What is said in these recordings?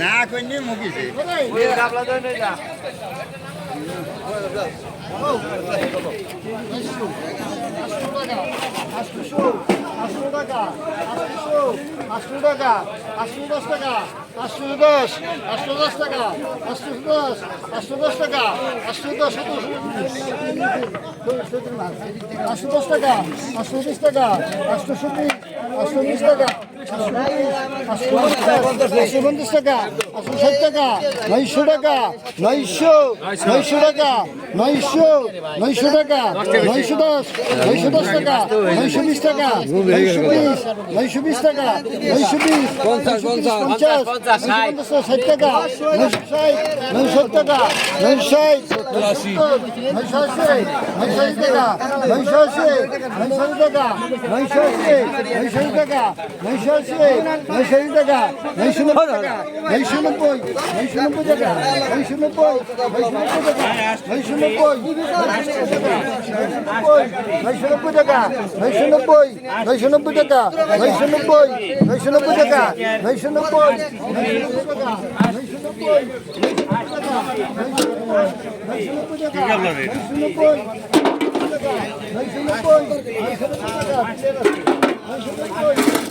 না কইনি মুখিছে আটশো টাকা আটশো টাকা আটশো দশ টাকা আটশো দশ আটশো দশ টাকা আটশো দশ আটশো দশ টাকা আটশো দশ আটশো দশ টাকা আটশো বিশ টাকা আটশো বিশ আটশো বিশ টাকা আটশো পঞ্চাশ টাকা আটশো ষাট টাকা নয়শো টাকা নয়শো নয়শো টাকা নয়শো নয়শো টাকা নয়শো দশ নয়শো দশ টাকা নয়শো বিশ টাকা নয়শো বিশ নয়শো বিশ টাকা নয়শো বিশ পঞ্চাশ পঞ্চাশ পঞ্চাশ ষাট টাকা নয়শো ষাট নয়শো টাকা নয়শো ষাট নয়শো আশি নয়শো আশি টাকা নয়শো আশি নয়শো টাকা নয়শো আশি নয়শো টাকা নয়শো আশি নয়শো আশি টাকা নয়শো নব্বই টাকা নয়শো নব্বই নয়শো নব্বই টাকা নয়শো নব্বই নয়শো নব্বই নয়শো নব্বই টাকা নয়শো নব্বই নয়শো নব্বই টাকা নয়শো নব্বই নয়শো নব্বই টাকা নয়শো নব্বই নয়শো নব্বই ছয়শো ছয়শো ছয়শো ছয়শো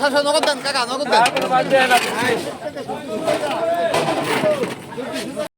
হ্যাঁ নগদ দেন কাকা নগদ দেন